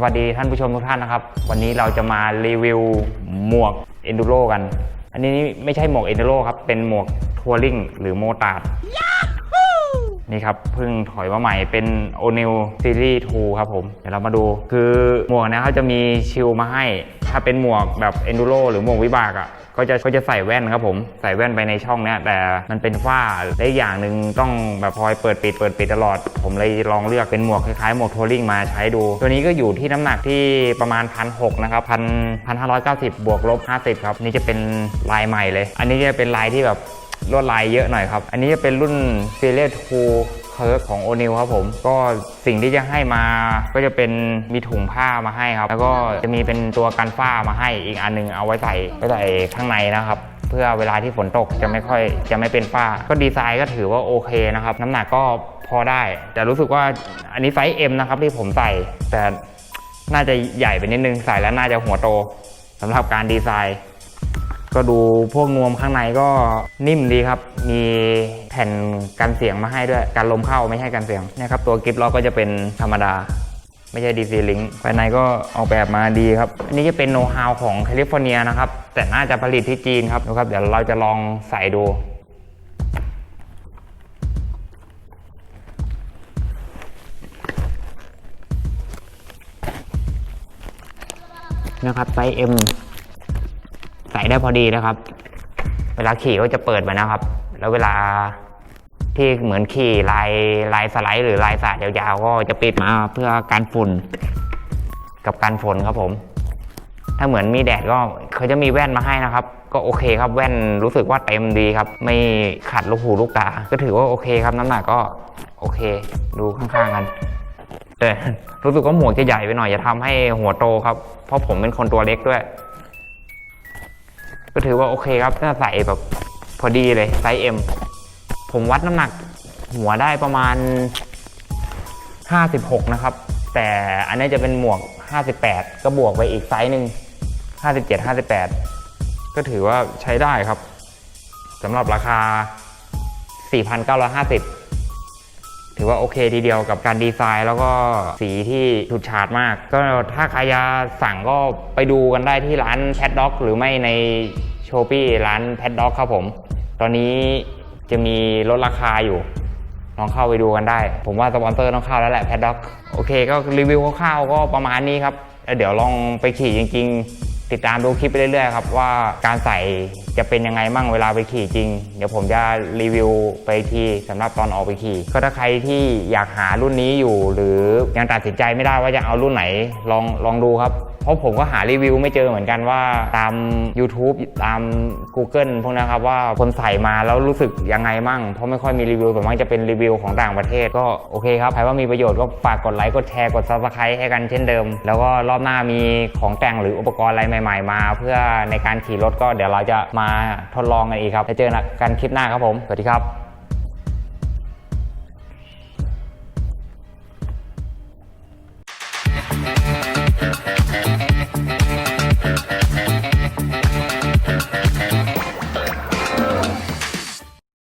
สวัสดีท่านผู้ชมทุกท่านนะครับ วันนี้เราจะมารีวิวหมวก Enduro กัน อันนี้ไม่ใช่หมวก Enduro ครับ เป็นหมวกทัวริงหรือโมตาร์ดนี่ครับเพิ่งถอยมาใหม่เป็น o n e l Series 2 ครับผม เดี๋ยวเรามาดูคือหมวกเนี้เขาจะมีชิลมาให้ ถ้าเป็นหมวกแบบ Enduro หรือหมวกวิบากอะ่ะก็จะก็จะใส่แว่นครับผมใส่แว่นไปในช่องเนี้ยแต่มันเป็นฝ้าและอีกอย่างหนึ่งต้องแบบคอยเปิดปิดเปิดปิดตลอด ผมเลยลองเลือกเป็นหมวกคล้ายๆหมวกทัวริงมาใช้ดู ตัวนี้ก็อยู่ที่น้ำหนักที่ประมาณพันหนะครับพันพันห้าร้อยเก้าสิบบวกลบห้าสิบครับนี่จะเป็นลายใหม่เลย อันนี้จะเป็นลายที่แบบลวดลายเยอะหน่อยครับ อันนี้จะเป็นรุ่น f i l e t 2 เคิร์กของโอนิวครับผม ก็สิ่งที่จะให้มาก็จะเป็นมีถุงผ้ามาให้ครับ แล้วก็จะมีเป็นตัวกันฝ้ามาให้อีกอันหนึงเอาไว้ใส่ไว้ใส่ข้างในนะครับเพื่อเวลาที่ฝนตกจะไม่ค่อยจะไม่เป็นฝ้า ก็ดีไซน์ก็ถือว่าโอเคนะครับ น้ำหนักก็พอได้ แต่รู้สึกว่าอันนี้ไซส์ M นะครับที่ผมใส่ แต่น่าจะใหญ่ไปนิดนึงใส่แล้วน่าจะหัวโตสำหรับการดีไซน์ ก็ดูพวกนวมข้างในก็นิ่มดีครับ มีแผ่นกันเสียงมาให้ด้วยการลมเข้าไม่ใช่กันเสียงนะครับตัวกิฟต์ล็อกก็จะเป็นธรรมดา ไม่ใช่ดีซีลิงภายในก็ออกแบบมาดีครับอันนี้จะเป็นโน้ตฮาวของแคลิฟอร์เนียนะครับ แต่น่าจะผลิตที่จีนครับดูครับ เดี๋ยวเราจะลองใส่ดูนะครับไซส์ M ได้พอดีนะครับ เวลาขี่ก็จะเปิดมานะครับ แล้วเวลาที่เหมือนขี่ลายลายสไลด์หรือลายสาดยาวๆก็จะปิดมาเพื่อการฝุ่นกับการฝนครับผม ถ้าเหมือนมีแดดก็เขาจะมีแว่นมาให้นะครับ ก็โอเคครับแว่นรู้สึกว่าเต็มดีครับ ไม่ขัดลูกหูลูกตา ก็ถือว่าโอเคครับน้ำหนักก็โอเค ดูข้างๆกัน แต่รู้สึกว่าหมวกจะใหญ่ไปหน่อยจะทำให้หัวโตครับ เพราะผมเป็นคนตัวเล็กด้วย ก็ถือว่าโอเคครับถ้าใส่แบบพอดีเลยไซส์ M ผมวัดน้ำหนักหัวได้ประมาณ 56 นะครับ แต่อันนี้จะเป็นหมวก 58 ก็บวกไปอีกไซส์หนึ่ง57 58 ก็ถือว่าใช้ได้ครับสำหรับราคา 4,950 ถือว่าโอเคทีเดียวกับการดีไซน์ แล้วก็สีที่ฉูดฉาดมาก ก็ถ้าใครจะสั่งก็ไปดูกันได้ที่ร้านแพดด็อกหรือไม่ในโชปี้ร้านแพดด็อกครับผม ตอนนี้จะมีลดราคาอยู่ลองเข้าไปดูกันได้ ผมว่าสปอนเซอร์ต้องเข้าแล้วแหละแพดด็อกโอเคก็รีวิวคร่าวๆก็ประมาณนี้ครับเดี๋ยวลองไปขี่จริง ๆ ติดตามดูคลิปไปเรื่อยๆครับว่าการใส่จะเป็นยังไงมั่งเวลาไปขี่จริง เดี๋ยวผมจะรีวิวไปทีสำหรับตอนออกไปขี่ ก็ถ้าใครที่อยากหารุ่นนี้อยู่ หรือยังตัดสินใจไม่ได้ว่าจะเอารุ่นไหนลองลองดูครับ เพราะผมก็หารีวิวไม่เจอเหมือนกันว่าตาม YouTube ตาม Google พวกนะครับว่าคนใส่มาแล้วรู้สึกยังไงมั่ง เพราะไม่ค่อยมีรีวิวส่วนมากจะเป็นรีวิวของต่างประเทศ ก็โอเคครับใครว่ามีประโยชน์ก็ฝากกดไลค์กดแชร์กด Subscribe ให้กันเช่นเดิม แล้วก็รอบหน้ามีของแต่งหรืออุปกรณ์อะไรใหม่ๆมา เพื่อในการขี่รถก็เดี๋ยวเราจะมาทดลองกันอีกครับแล้วเจอกันคลิปหน้าครับผม สวัสดีครับ